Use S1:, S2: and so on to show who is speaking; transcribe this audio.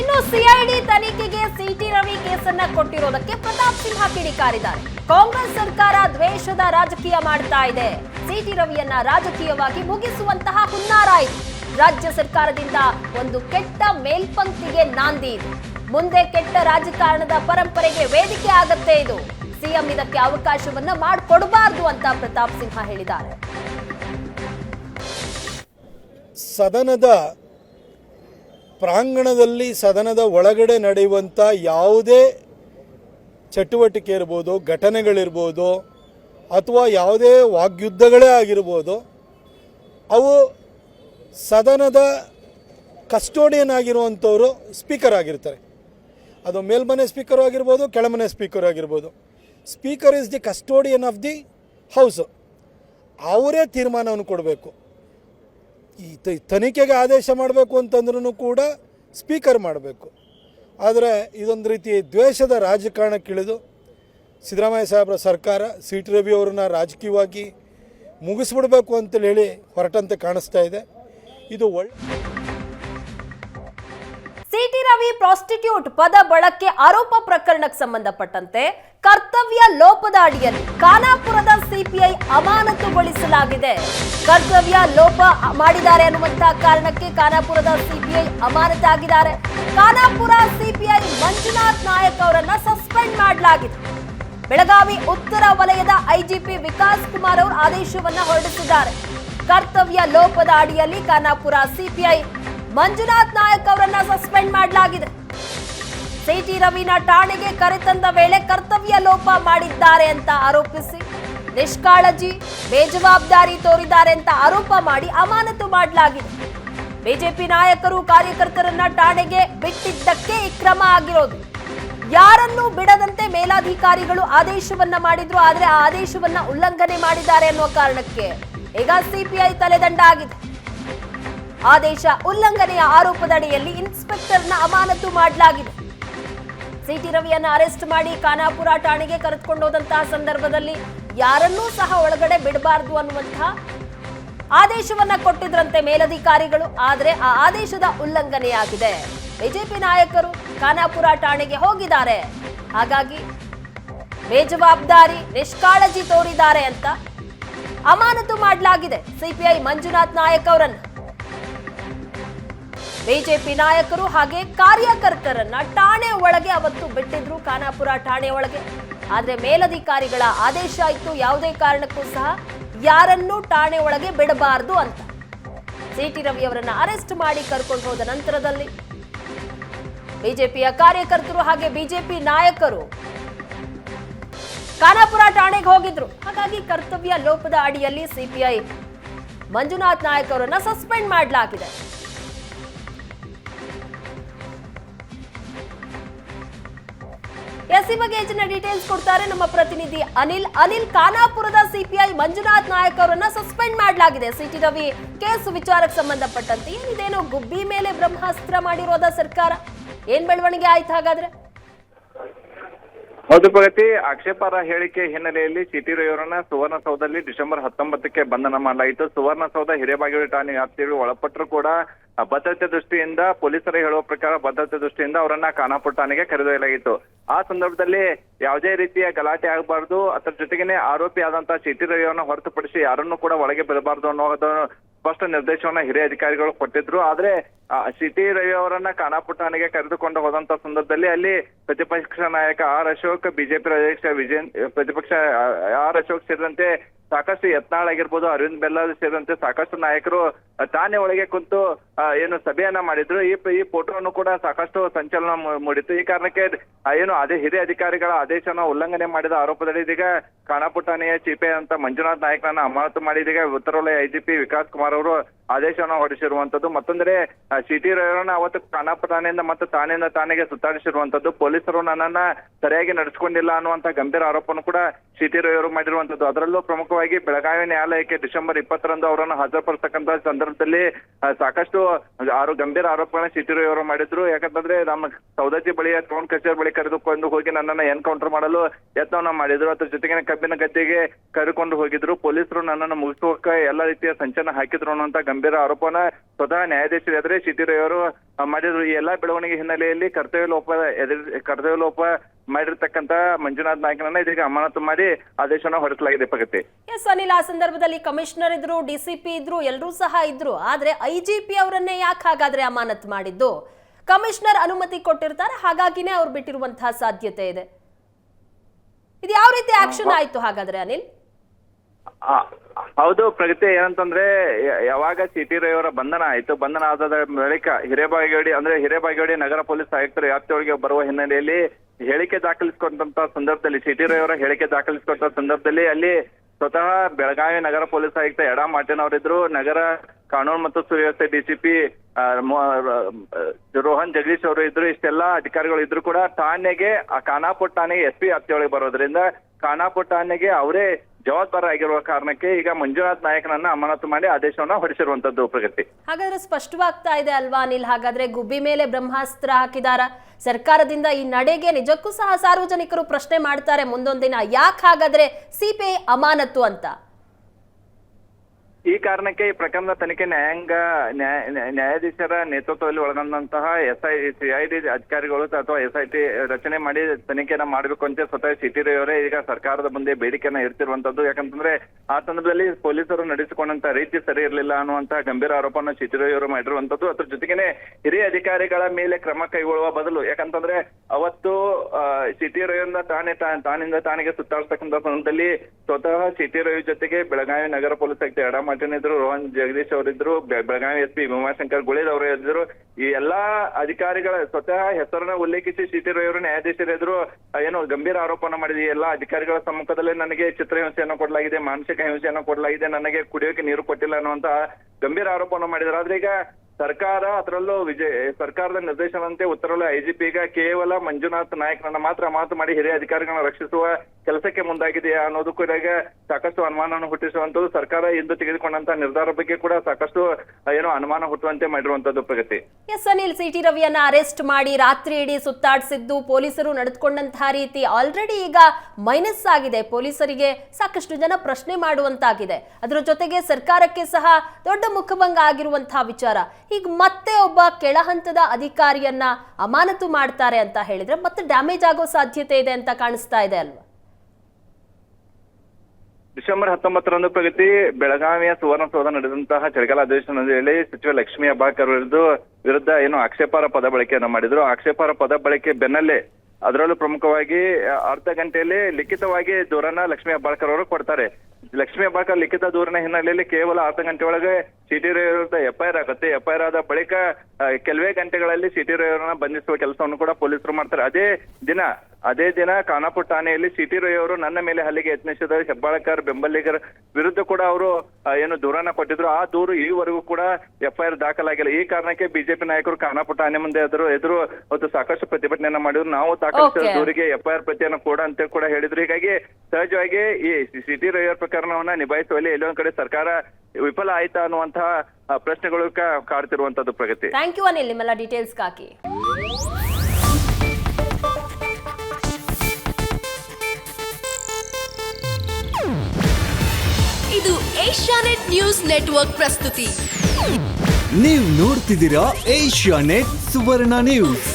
S1: ಇನ್ನು ಸಿಐಡಿ ತನಿಖೆಗೆ ಸಿಟಿ ರವಿ ಕೇಸನ್ನ ಕೊಟ್ಟಿರೋದಕ್ಕೆ ಪ್ರತಾಪ್ ಸಿಂಹ ಕಿಡಿಕಾರಿದ್ದಾರೆ. ಕಾಂಗ್ರೆಸ್ ಸರ್ಕಾರ ದ್ವೇಷದ ರಾಜಕೀಯ ಮಾಡ್ತಾ ಇದೆ. ಸಿಟಿ ರವಿಯನ್ನ ರಾಜಕೀಯವಾಗಿ ಮುಗಿಸುವಂತಹ ಹುನ್ನಾರ ಇದು. ರಾಜ್ಯ ಸರ್ಕಾರದಿಂದ ಒಂದು ಕೆಟ್ಟ ಮೇಲ್ಪಂಕ್ತಿಗೆ ನಾಂದಿ ಇದು. ಮುಂದೆ ಕೆಟ್ಟ ರಾಜಕಾರಣದ ಪರಂಪರೆಗೆ ವೇದಿಕೆ ಆಗತ್ತೆ ಇದು. ಸಿಎಂ ಇದಕ್ಕೆ ಅವಕಾಶವನ್ನ ಮಾಡಿಕೊಡಬಾರದು ಅಂತ ಪ್ರತಾಪ್ ಸಿಂಹ ಹೇಳಿದ್ದಾರೆ.
S2: ಸದನದ ಪ್ರಾಂಗಣದಲ್ಲಿ ಸದನದ ಒಳಗಡೆ ನಡೆಯುವಂಥ ಯಾವುದೇ ಚಟುವಟಿಕೆ ಇರ್ಬೋದು ಘಟನೆಗಳಿರ್ಬೋದು, ಅಥವಾ ಯಾವುದೇ ವಾಗ್ಯುದ್ಧಗಳೇ ಆಗಿರ್ಬೋದು, ಅವು ಸದನದ ಕಸ್ಟೋಡಿಯನ್ ಆಗಿರುವಂಥವರು ಸ್ಪೀಕರ್ ಆಗಿರ್ತಾರೆ. ಅದು ಮೇಲ್ಮನೆ ಸ್ಪೀಕರ್ ಆಗಿರ್ಬೋದು, ಕೆಳಮನೆ ಸ್ಪೀಕರ್ ಆಗಿರ್ಬೋದು. Speaker is the custodian of the house. ಅವರೇ ತೀರ್ಮಾನವನ್ನು ಕೊಡಬೇಕು. ಈ ತನಿಖೆಗೆ ಆದೇಶ ಮಾಡಬೇಕು ಅಂತಂದ್ರೂ ಕೂಡ ಸ್ಪೀಕರ್ ಮಾಡಬೇಕು. ಆದರೆ ಇದೊಂದು ರೀತಿ ದ್ವೇಷದ ರಾಜಕಾರಣಕ್ಕಿಳಿದು ಸಿದ್ದರಾಮಯ್ಯ ಸಾಹೇಬರ ಸರ್ಕಾರ, ಸಿ ಟಿ ರವಿ ಅವ್ರನ್ನ ರಾಜಕೀಯವಾಗಿ ಮುಗಿಸ್ಬಿಡ್ಬೇಕು ಅಂತೇಳಿ ಹೇಳಿ ಹೊರಟಂತೆ ಕಾಣಿಸ್ತಾ ಇದೆ. ಇದು ಒಳ್ಳೆ
S1: ಸಿಟಿ ರವಿ ಪ್ರಾಸ್ಟಿಟ್ಯೂಟ್ ಪದ ಬಳಕೆ ಆರೋಪ ಪ್ರಕರಣಕ್ಕೆ ಸಂಬಂಧಪಟ್ಟಂತೆ ಕರ್ತವ್ಯ ಲೋಪದ ಅಡಿಯಲ್ಲಿ ಖಾನಾಪುರದ ಸಿಪಿಐ ಅಮಾನತುಗೊಳಿಸಲಾಗಿದೆ. ಕರ್ತವ್ಯ ಲೋಪ ಮಾಡಿದ್ದಾರೆ ಅನ್ನುವಂತಹ ಕಾರಣಕ್ಕೆ ಖಾನಾಪುರದ ಸಿಪಿಐ ಅಮಾನತಾಗಿದ್ದಾರೆ ಖಾನಾಪುರ ಸಿಪಿಐ ಮಂಜುನಾಥ್ ನಾಯಕ್ ಅವರನ್ನ ಸಸ್ಪೆಂಡ್ ಮಾಡಲಾಗಿದೆ. ಬೆಳಗಾವಿ ಉತ್ತರ ವಲಯದ ಐಜಿಪಿ ವಿಕಾಸ್ ಕುಮಾರ್ ಅವರು ಆದೇಶವನ್ನ ಹೊರಡಿಸಿದ್ದಾರೆ. ಕರ್ತವ್ಯ ಲೋಪದ ಅಡಿಯಲ್ಲಿ ಖಾನಾಪುರ ಸಿಪಿಐ ಮಂಜುನಾಥ್ ನಾಯಕ್ ಅವರನ್ನ ಸಸ್ಪೆಂಡ್ ಮಾಡಲಾಗಿದೆ. ಸಿಟಿ ರವಿನ ಠಾಣೆಗೆ ಕರೆತಂದ ವೇಳೆ ಕರ್ತವ್ಯ ಲೋಪ ಮಾಡಿದ್ದಾರೆ ಅಂತ ಆರೋಪಿಸಿ ನಿಷ್ಕಾಳಜಿ, ಬೇಜವಾಬ್ದಾರಿ ತೋರಿದ್ದಾರೆ ಅಂತ ಆರೋಪ ಮಾಡಿ ಅಮಾನತು ಮಾಡಲಾಗಿದೆ. ಬಿಜೆಪಿ ನಾಯಕರು ಕಾರ್ಯಕರ್ತರನ್ನ ಠಾಣೆಗೆ ಬಿಟ್ಟಿದ್ದಕ್ಕೆ ಈ ಕ್ರಮ ಆಗಿರೋದು. ಯಾರನ್ನೂ ಬಿಡದಂತೆ ಮೇಲಾಧಿಕಾರಿಗಳು ಆದೇಶವನ್ನ ಮಾಡಿದ್ರು, ಆದ್ರೆ ಆ ಆದೇಶವನ್ನ ಉಲ್ಲಂಘನೆ ಮಾಡಿದ್ದಾರೆ ಅನ್ನುವ ಕಾರಣಕ್ಕೆ ಈಗ ಸಿಪಿಐ ತಲೆದಂಡ ಆಗಿದೆ. ಆದೇಶ ಉಲ್ಲಂಘನೆಯ ಆರೋಪದಡಿಯಲ್ಲಿ ಇನ್ಸ್ಪೆಕ್ಟರ್ನ ಅಮಾನತು ಮಾಡಲಾಗಿದೆ. ಸಿಟಿ ರವಿಯನ್ನ ಅರೆಸ್ಟ್ ಮಾಡಿ ಖಾನಾಪುರ ಠಾಣೆಗೆ ಕರೆದುಕೊಂಡೋದಂತಹ ಸಂದರ್ಭದಲ್ಲಿ ಯಾರನ್ನೂ ಸಹ ಒಳಗಡೆ ಬಿಡಬಾರದು ಅನ್ನುವಂತಹ ಆದೇಶವನ್ನ ಕೊಟ್ಟಿದ್ರಂತೆ ಮೇಲಧಿಕಾರಿಗಳು. ಆದರೆ ಆ ಆದೇಶದ ಉಲ್ಲಂಘನೆಯಾಗಿದೆ. ಬಿಜೆಪಿ ನಾಯಕರು ಖಾನಾಪುರ ಠಾಣೆಗೆ ಹೋಗಿದ್ದಾರೆ. ಹಾಗಾಗಿ ಬೇಜವಾಬ್ದಾರಿ, ನಿಷ್ಕಾಳಜಿ ತೋರಿದ್ದಾರೆ ಅಂತ ಅಮಾನತು ಮಾಡಲಾಗಿದೆ. ಸಿಪಿಐ ಮಂಜುನಾಥ್ ನಾಯಕ್ ಅವರನ್ನು. ಬಿಜೆಪಿ ನಾಯಕರು ಹಾಗೆ ಕಾರ್ಯಕರ್ತರನ್ನ ಠಾಣೆ ಒಳಗೆ ಅವತ್ತು ಬಿಟ್ಟಿದ್ರು. ಖಾನಾಪುರ ಠಾಣೆ ಒಳಗೆ. ಆದ್ರೆ ಮೇಲಧಿಕಾರಿಗಳ ಆದೇಶ ಇತ್ತು. ಯಾವುದೇ ಕಾರಣಕ್ಕೂ ಸಹ ಯಾರನ್ನೂ ಠಾಣೆ ಒಳಗೆ ಬಿಡಬಾರದು ಅಂತ. ಸಿಟಿ ರವಿ ಅವರನ್ನ ಅರೆಸ್ಟ್ ಮಾಡಿ ಕರ್ಕೊಂಡು ಹೋದ ನಂತರದಲ್ಲಿ ಬಿಜೆಪಿಯ ಕಾರ್ಯಕರ್ತರು ಹಾಗೆ ಬಿಜೆಪಿ ನಾಯಕರು ಖಾನಾಪುರ ಠಾಣೆಗೆ ಹೋಗಿದ್ರು. ಹಾಗಾಗಿ ಕರ್ತವ್ಯ ಲೋಪದ ಅಡಿಯಲ್ಲಿ ಸಿಪಿಐ ಮಂಜುನಾಥ್ ನಾಯಕ್ ಅವರನ್ನ ಸಸ್ಪೆಂಡ್ ಮಾಡಲಾಗಿದೆ. ಈ ಬಗ್ಗೆ ಹೆಚ್ಚಿನ ಡೀಟೇಲ್ಸ್ ಕೊಡ್ತಾರೆ ನಮ್ಮ ಪ್ರತಿನಿಧಿ ಅನಿಲ್. ಅನಿಲ್, ಖಾನಾಪುರದ ಸಿಪಿಐ ಮಂಜುನಾಥ್ ನಾಯಕ್ ಅವರನ್ನ ಸಸ್ಪೆಂಡ್ ಮಾಡಲಾಗಿದೆ. ಸಿಟಿ ರವಿ ಕೇಸ್ ವಿಚಾರಕ್ಕೆ ಸಂಬಂಧಪಟ್ಟಂತೆ ಏನಿದೇನೋ ಗುಬ್ಬಿ ಮೇಲೆ ಬ್ರಹ್ಮಾಸ್ತ್ರ ಮಾಡಿರೋದ ಸರ್ಕಾರ. ಏನ್ ಬೆಳವಣಿಗೆ ಆಯ್ತು ಹಾಗಾದ್ರೆ?
S3: ಹೌದು ಪ್ರಗತಿ ಆಕ್ಷೇಪಾರ ಹೇಳಿಕೆ ಹಿನ್ನೆಲೆಯಲ್ಲಿ ಸಿಟಿ ರವಿಯವರನ್ನ ಸುವರ್ಣಸೌಧದಲ್ಲಿ ಡಿಸೆಂಬರ್ ಹತ್ತೊಂಬತ್ತಕ್ಕೆ ಬಂಧನ ಮಾಡಲಾಯಿತು. ಸುವರ್ಣಸೌಧ ಹಿರೇಬಾಗಿಲು ಠಾಣೆ ವ್ಯಾಪ್ತಿಯಲ್ಲಿ ಒಳಪಟ್ಟರು ಕೂಡ ಭದ್ರತೆ ದೃಷ್ಟಿಯಿಂದ, ಪೊಲೀಸರು ಹೇಳುವ ಪ್ರಕಾರ ಭದ್ರತೆ ದೃಷ್ಟಿಯಿಂದ ಅವರನ್ನ ಖಾನಾಪುರ ಠಾಣೆಗೆ ಕರೆದೊಯ್ಯಲಾಗಿತ್ತು. ಆ ಸಂದರ್ಭದಲ್ಲಿ ಯಾವುದೇ ರೀತಿಯ ಗಲಾಟೆ ಆಗಬಾರ್ದು. ಅದರ ಜೊತೆಗೇನೆ ಆರೋಪಿ ಆದಂತಹ ಸಿಟಿ ರವಿಯವರನ್ನ ಹೊರತುಪಡಿಸಿ ಯಾರನ್ನು ಕೂಡ ಒಳಗೆ ಬರಬಾರ್ದು ಅನ್ನೋದು ಸ್ಪಷ್ಟ ನಿರ್ದೇಶವನ್ನ ಹಿರಿಯ ಅಧಿಕಾರಿಗಳು ಕೊಟ್ಟಿದ್ರು. ಆದ್ರೆ ಸಿಟಿ ರವಿ ಅವರನ್ನ ಖಾನಾಪುರ ಕರೆದುಕೊಂಡು ಹೋದಂತ ಸಂದರ್ಭದಲ್ಲಿ ಅಲ್ಲಿ ಪ್ರತಿಪಕ್ಷ ನಾಯಕ ಆರ್ ಅಶೋಕ್, ಬಿಜೆಪಿ ಅಧ್ಯಕ್ಷ ವಿಜಯನ್, ಪ್ರತಿಪಕ್ಷ ಆರ್ ಅಶೋಕ್ ಸೇರಿದಂತೆ ಸಾಕಷ್ಟು ಯತ್ನಾಳ್ ಆಗಿರ್ಬೋದು, ಅರವಿಂದ್ ಬೆಲ್ಲಾದ್ ಸೇರಿದಂತೆ ಸಾಕಷ್ಟು ನಾಯಕರು ತಾನೇ ಒಳಗೆ ಕುಂತು ಏನು ಸಭೆಯನ್ನ ಮಾಡಿದ್ರು. ಈ ಈ ಫೋಟೋವನ್ನು ಕೂಡ ಸಾಕಷ್ಟು ಸಂಚಲನ ಮೂಡಿತ್ತು. ಈ ಕಾರಣಕ್ಕೆ ಏನು ಅದೇ ಹಿರಿಯ ಅಧಿಕಾರಿಗಳ ಆದೇಶನ ಉಲ್ಲಂಘನೆ ಮಾಡಿದ ಆರೋಪದಲ್ಲಿ ಇದೀಗ ಖಾನಾಪುರ ಚೀಪೆ ಅಂತ ಮಂಜುನಾಥ್ ನಾಯಕನನ್ನ ಅಮಾನತು ಮಾಡಿ ಇದೀಗ ಉತ್ತರ ವಲಯ ಐಜಿಪಿ ವಿಕಾಸ್ ಕುಮಾರ್ ಅವರು ಆದೇಶವನ್ನು ಹೊರಡಿಸಿರುವಂತದ್ದು ಮತ್ತೊಂದ್ರೆ ಸಿಟಿ ರವಿಯವರನ್ನ ಅವತ್ತು ಖಾನಾಪ ಠಾಣೆಯಿಂದ ಮತ್ತು ಠಾಣೆಯಿಂದ ಠಾಣೆಗೆ ಸುತ್ತಾಡಿಸಿರುವಂತದ್ದು, ಪೊಲೀಸರು ನನ್ನನ್ನ ಸರಿಯಾಗಿ ನಡೆಸಿಕೊಂಡಿಲ್ಲ ಅನ್ನುವಂತ ಗಂಭೀರ ಆರೋಪವನ್ನು ಕೂಡ ಸಿಟಿ ರವಿಯವರು ಮಾಡಿರುವಂತದ್ದು. ಅದರಲ್ಲೂ ಪ್ರಮುಖವಾಗಿ ಬೆಳಗಾವಿ ನ್ಯಾಯಾಲಯಕ್ಕೆ ಡಿಸೆಂಬರ್ ಇಪ್ಪತ್ತರಂದು ಅವರನ್ನು ಹಾಜರುಪಡಿಸತಕ್ಕಂತ ಸಂದರ್ಭದಲ್ಲಿ ಸಾಕಷ್ಟು ಆರು ಗಂಭೀರ ಆರೋಪಗಳನ್ನ ಸಿಟಿ ರವಿಯವರು ಮಾಡಿದ್ರು. ಯಾಕಂತಂದ್ರೆ, ನಮ್ಮ ಸೌದತ್ತಿ ಬಳಿಯ ಟೌನ್ ಕಚೇರಿ ಬಳಿ ಕರೆದುಕೊಂಡು ಹೋಗಿ ನನ್ನನ್ನ ಎನ್ಕೌಂಟರ್ ಮಾಡಲು ಯತ್ನವನ್ನ ಮಾಡಿದ್ರು. ಅದ್ರ ಜೊತೆಗೆ ಕಬ್ಬಿನ ಗದ್ದೆಗೆ ಕರೆದುಕೊಂಡು ಹೋಗಿದ್ರು. ಪೊಲೀಸರು ನನ್ನನ್ನು ಮುಗಿಸುವ ಎಲ್ಲ ರೀತಿಯ ಸಂಚನ ಹಾಕಿದ್ರು ಅನ್ನುವಂತ ಗಂಭೀರ ಆರೋಪನ ಸ್ವತಃ ನ್ಯಾಯಾಧೀಶರೆದರೆ ಅವರು ಮಾಡಿದ್ರು. ಈ ಎಲ್ಲಾ ಬೆಳವಣಿಗೆ ಹಿನ್ನೆಲೆಯಲ್ಲಿ ಕರ್ತವ್ಯ ಲೋಪ ಎದುರು ಕರ್ತವ್ಯ ಲೋಪ ಮಾಡಿರ್ತಕ್ಕಂತ ಮಂಜುನಾಥ್ ನಾಯ್ಕನನ್ನ ಇದೀಗ ಅಮಾನತು ಮಾಡಿ ಆದೇಶನ ಹೊರಡಿಸಲಾಗಿದೆ ಪ್ರಗತಿ
S1: ಎಸ್ ಅನಿಲ್ ಆ ಸಂದರ್ಭದಲ್ಲಿ ಕಮಿಷನರ್ ಇದ್ರು ಡಿಸಿಪಿ ಇದ್ರು ಎಲ್ಲರೂ ಸಹ ಇದ್ರು. ಆದ್ರೆ ಐಜಿಪಿ ಅವರನ್ನೇ ಯಾಕೆ ಹಾಗಾದ್ರೆ ಅಮಾನತ್ ಮಾಡಿದ್ದು? ಕಮಿಷನರ್ ಅನುಮತಿ ಕೊಟ್ಟಿರ್ತಾರೆ ಹಾಗಾಗಿನೇ ಅವ್ರು ಬಿಟ್ಟಿರುವಂತಹ ಸಾಧ್ಯತೆ ಇದೆ. ಇದು ಯಾವ ರೀತಿ ಆಕ್ಷನ್ ಆಯ್ತು ಹಾಗಾದ್ರೆ ಅನಿಲ್?
S3: ಹೌದು, ಪ್ರಗತಿ, ಏನಂತಂದ್ರೆ ಯಾವಾಗ ಸಿಟಿ ರವಿಯವರ ಬಂಧನ ಆಯ್ತು, ಬಂಧನ ಆದ ಬಳಿಕ ಹಿರೇಬಾಗೇಡಿ ಅಂದ್ರೆ ಹಿರೇಬಾಗೇವಾಡಿ ನಗರ ಪೊಲೀಸ್ ಆಯುಕ್ತರ ವ್ಯಾಪ್ತಿಯೊಳಗೆ ಬರುವ ಹಿನ್ನೆಲೆಯಲ್ಲಿ ಹೇಳಿಕೆ ದಾಖಲಿಸಿಕೊಂಡಂತ ಸಂದರ್ಭದಲ್ಲಿ ಸಿಟಿ ರವಿಯವರ ಹೇಳಿಕೆ ದಾಖಲಿಸಿಕೊಂಡ ಸಂದರ್ಭದಲ್ಲಿ ಅಲ್ಲಿ ಸ್ವತಃ ಬೆಳಗಾವಿ ನಗರ ಪೊಲೀಸ್ ಆಯುಕ್ತ ಎಡಾ ಮಾರ್ಟಿನ್ ಅವರಿದ್ರು, ನಗರ ಕಾನೂನು ಮತ್ತು ಸುವ್ಯವಸ್ಥೆ ಡಿಸಿಪಿ ರೋಹನ್ ಜಗದೀಶ್ ಅವರು ಇದ್ರು, ಇಷ್ಟೆಲ್ಲಾ ಅಧಿಕಾರಿಗಳು ಇದ್ರು ಕೂಡ, ಠಾಣೆಗೆ, ಆ, ಖಾನಾಪುರ ಠಾಣೆಗೆ ಎಸ್ ಪಿ ವ್ಯಾಪ್ತಿಯೊಳಗೆ ಬರೋದ್ರಿಂದ, ಖಾನಾಪುರ ಠಾಣೆಗೆ ಅವರೇ ಜವಾಬ್ದಾರ ಆಗಿರುವ ಕಾರಣಕ್ಕೆ ಈಗ ಮಂಜುನಾಥ್ ನಾಯಕನನ್ನ ಅಮಾನತು ಮಾಡಿ ಆದೇಶವನ್ನ ಹೊರಡಿಸಿರುವಂತದ್ದು ಪ್ರಗತಿ.
S1: ಹಾಗಾದ್ರೆ ಸ್ಪಷ್ಟವಾಗ್ತಾ ಇದೆ ಅಲ್ವಾ ಅನಿಲ್? ಹಾಗಾದ್ರೆ ಗುಬ್ಬಿ ಮೇಲೆ ಬ್ರಹ್ಮಾಸ್ತ್ರ ಹಾಕಿದಾರ? ಸರ್ಕಾರದಿಂದ ಈ ನಡೆಗೆ ನಿಜಕ್ಕೂ ಸಹ ಸಾರ್ವಜನಿಕರು ಪ್ರಶ್ನೆ ಮಾಡ್ತಾರೆ ಮುಂದೊಂದಿನ. ಯಾಕೆ ಹಾಗಾದ್ರೆ ಸಿಪಿಐ ಅಮಾನತು ಅಂತ?
S3: ಈ ಕಾರಣಕ್ಕೆ ಈ ಪ್ರಕರಣದ ತನಿಖೆ ನ್ಯಾಯಾಂಗ ನ್ಯಾಯ- ನ್ಯಾಯ- ನ್ಯಾಯಾಧೀಶರ ನೇತೃತ್ವದಲ್ಲಿ ಒಳಗೊಂಡಂತಹ ಎಸ್ ಐ ಸಿಐಡಿ ಅಧಿಕಾರಿಗಳು ಅಥವಾ ಎಸ್ ಐ ಟಿ ರಚನೆ ಮಾಡಿ ತನಿಖೆಯನ್ನ ಮಾಡಬೇಕು ಅಂತ ಸ್ವತಃ ಸಿಟಿ ಅವರೇ ಈಗ ಸರ್ಕಾರದ ಮುಂದೆ ಬೇಡಿಕೆಯನ್ನ ಇರ್ತಿರುವಂತದ್ದು ಯಾಕಂತಂದ್ರೆ ಆ ಸಂದರ್ಭದಲ್ಲಿ ಪೊಲೀಸರು ನಡೆಸಿಕೊಂಡಂತ ರೀತಿ ಸರಿ ಇರಲಿಲ್ಲ ಅನ್ನುವಂತಹ ಗಂಭೀರ ಆರೋಪವನ್ನು ಸಿಟಿ ಅವರು ಮಾಡಿರುವಂತದ್ದು. ಅದ್ರ ಜೊತೆಗೇನೆ ಹಿರಿಯ ಅಧಿಕಾರಿಗಳ ಮೇಲೆ ಕ್ರಮ ಕೈಗೊಳ್ಳುವ ಬದಲು ಯಾಕಂತಂದ್ರೆ ಅವತ್ತು ಸಿಟಿ ರವಿಯಿಂದ ತಾನೇ ತಾನಿಂದ ತಾನಿಗೆ ಸುತ್ತಾಡ್ತಕ್ಕಂಥ ಸಂದರ್ಭದಲ್ಲಿ ಸ್ವತಃ ಸಿಟಿ ರವಿ ಜೊತೆಗೆ ಬೆಳಗಾವಿ ನಗರ ಪೊಲೀಸ್ ಆಯುಕ್ತ ಎಡಾ ಮಾರ್ಟಿನ್ ಇದ್ರು, ರೋಹನ್ ಜಗದೀಶ್ ಅವರಿದ್ರು ಬೆಳಗಾವಿ ಎಸ್ ಪಿ ಭೀಮಾಶಂಕರ್ ಗುಳೇದ್ ಅವರು ಇದ್ರು. ಈ ಎಲ್ಲಾ ಅಧಿಕಾರಿಗಳ ಸ್ವತಃ ಹೆಸರನ್ನ ಉಲ್ಲೇಖಿಸಿ ಸಿಟಿ ರವಿ ನ್ಯಾಯಾಧೀಶರಿದ್ರು ಏನು ಗಂಭೀರ ಆರೋಪನ ಮಾಡಿದ ಎಲ್ಲಾ ಅಧಿಕಾರಿಗಳ ಸಮ್ಮುಖದಲ್ಲೇ ನನಗೆ ಚಿತ್ರಹಿಂಸೆಯನ್ನು ಕೊಡಲಾಗಿದೆ, ಮಾನಸಿಕ ಹಿಂಸೆಯನ್ನು ಕೊಡಲಾಗಿದೆ. ನನಗೆ ಕುಡಿಯೋಕೆ ನೀರು ಕೊಟ್ಟಿಲ್ಲ ಅನ್ನುವಂತ ಗಂಭೀರ ಆರೋಪವನ್ನು ಮಾಡಿದ್ದಾರೆ. ಆದ್ರೆ ಈಗ ಸರ್ಕಾರ ಅದರಲ್ಲೂ ವಿಜಯ್, ಸರ್ಕಾರದ ನಿರ್ದೇಶನದಂತೆ ಉತ್ತರಲ್ಲ ಐಜಿಪಿ, ಈಗ ಕೇವಲ ಮಂಜುನಾಥ್ ನಾಯಕನನ್ನ ಮಾತ್ರ ಮಾತು ಮಾಡಿ ಹಿರಿಯ ಅಧಿಕಾರಿಗಳನ್ನ ರಕ್ಷಿಸುವ ಕೆಲಸಕ್ಕೆ ಮುಂದಾಗಿದೆಯಾ ಅನ್ನೋದು ಕೂಡ ಈಗ ಸಾಕಷ್ಟು ಅನುಮಾನವನ್ನು ಹುಟ್ಟಿಸುವಂತದ್ದು ಸರ್ಕಾರ ಇಂದು ತೆಗೆದುಕೊಂಡಂತಹ ನಿರ್ಧಾರ ಬಗ್ಗೆ ಕೂಡ ಸಾಕಷ್ಟು ಏನೋ ಅನುಮಾನ ಹುಟ್ಟುವಂತೆ ಮಾಡಿರುವಂತದ್ದು ಪ್ರಗತಿ.
S1: ಎಸ್ ಅನಿಲ್, ಸಿಟಿ ರವಿಯನ್ನ ಅರೆಸ್ಟ್ ಮಾಡಿ ರಾತ್ರಿ ಇಡೀ ಸುತ್ತಾಡಿಸಿದ್ದು ಪೊಲೀಸರು ನಡೆದುಕೊಂಡಂತಹ ರೀತಿ ಆಲ್ರೆಡಿ ಈಗ ಮೈನಸ್ ಆಗಿದೆ. ಪೊಲೀಸರಿಗೆ ಸಾಕಷ್ಟು ಜನ ಪ್ರಶ್ನೆ ಮಾಡುವಂತಾಗಿದೆ. ಅದರ ಜೊತೆಗೆ ಸರ್ಕಾರಕ್ಕೆ ಸಹ ದೊಡ್ಡ ಮುಖಭಂಗ ಆಗಿರುವಂತಹ ವಿಚಾರ. ಈಗ ಮತ್ತೆ ಒಬ್ಬ ಕೆಳಹಂತದ ಅಧಿಕಾರಿಯನ್ನ ಅಮಾನತು ಮಾಡ್ತಾರೆ ಅಂತ ಹೇಳಿದ್ರೆ ಮತ್ತೆ ಡ್ಯಾಮೇಜ್ ಆಗೋ ಸಾಧ್ಯತೆ ಇದೆ ಅಂತ ಕಾಣಿಸ್ತಾ ಇದೆ ಅಲ್ವಾ?
S3: ಡಿಸೆಂಬರ್ ಹತ್ತೊಂಬತ್ತರಂದು ಪ್ರಗತಿ ಬೆಳಗಾವಿಯ ಸುವರ್ಣಸೌಧ ನಡೆದಂತಹ ಚಳಿಗಾಲ ಅಧಿವೇಶನದಲ್ಲಿ ಸಚಿವ ಲಕ್ಷ್ಮಿ ವಿರುದ್ಧ ವಿರುದ್ಧ ಏನು ಆಕ್ಷೇಪಾರ ಪದ ಬಳಕೆಯನ್ನು ಮಾಡಿದ್ರು. ಆಕ್ಷೇಪಾರ ಪದ ಬಳಕೆ ಬೆನ್ನಲ್ಲೇ ಅದರಲ್ಲೂ ಪ್ರಮುಖವಾಗಿ ಅರ್ಧ ಗಂಟೆಯಲ್ಲಿ ಲಿಖಿತವಾಗಿ ದೂರನ್ನ ಲಕ್ಷ್ಮೀ ಅಬ್ಬಾಳ್ಕರ್ ಅವರು ಕೊಡ್ತಾರೆ. ಲಕ್ಷ್ಮೀ ಬಾಕ ಲಿಖಿತ ದೂರಿನ ಹಿನ್ನೆಲೆಯಲ್ಲಿ ಕೇವಲ ಅರ್ಧ ಗಂಟೆ ಒಳಗೆ ಸಿಟಿ ಎಫ್ಐಆರ್ ಆಗುತ್ತೆ. ಎಫ್ಐಆರ್ ಆದ ಬಳಿಕ ಕೆಲವೇ ಗಂಟೆಗಳಲ್ಲಿ ಸಿಟಿ ಅವರನ್ನ ಬಂಧಿಸುವ ಕೆಲಸವನ್ನು ಕೂಡ ಪೊಲೀಸರು ಮಾಡ್ತಾರೆ. ಅದೇ ದಿನ ಅದೇ ದಿನ ಖಾನಾಪುರ ಠಾಣೆಯಲ್ಲಿ ಸಿಟಿ ರೈವರು ನನ್ನ ಮೇಲೆ ಹಲ್ಲಿಗೆ ಯತ್ನಿಸಿದ ಹೆಬ್ಬಾಳಕರ್ ಬೆಂಬಲಿಗರ ವಿರುದ್ಧ ಕೂಡ ಅವರು ಏನು ದೂರನ್ನ ಕೊಟ್ಟಿದ್ರು. ಆ ದೂರು ಈವರೆಗೂ ಕೂಡ ಎಫ್ಐಆರ್ ದಾಖಲಾಗಿಲ್ಲ. ಈ ಕಾರಣಕ್ಕೆ ಬಿಜೆಪಿ ನಾಯಕರು ಖಾನಾಪುರ ಠಾಣೆ ಮುಂದೆ ಎದುರು ಎದುರು ಮತ್ತು ಸಾಕಷ್ಟು ಪ್ರತಿಭಟನೆಯನ್ನ ಮಾಡಿದ್ರು. ನಾವು ದಾಖಲಿಸಿದ. ದೂರಿಗೆ ಎಫ್ಐಆರ್ ಪ್ರತಿಯನ್ನು ಕೂಡ ಅಂತ ಕೂಡ ಹೇಳಿದ್ರು. ಹೀಗಾಗಿ ಸಹಜವಾಗಿ ಈ ಸಿಟಿ ರವಿಯವರ ಪ್ರಕರಣವನ್ನ ನಿಭಾಯಿಸುವಲ್ಲಿ ಎಲ್ಲೊಂದ್ ಕಡೆ ಸರ್ಕಾರ ವಿಫಲ ಆಯ್ತಾ ಅನ್ನುವಂತಹ ಪ್ರಶ್ನೆಗಳು ಕಾಡ್ತಿರುವಂತದ್ದು ಪ್ರಗತಿ.
S1: ಥ್ಯಾಂಕ್ ಯು ಅನಿಲ್ ನಿಮ್ಮೆಲ್ಲ ಡೀಟೇಲ್ಸ್ಗಾಗಿ
S4: ಇದು ಏಷ್ಯಾನೆಟ್ ನ್ಯೂಸ್ ನೆಟ್ವರ್ಕ್ ಪ್ರಸ್ತುತಿ.
S5: ನೀವು ನೋಡ್ತಿದ್ದೀರಾ ಏಷ್ಯಾನೆಟ್ ಸುವರ್ಣ ನ್ಯೂಸ್.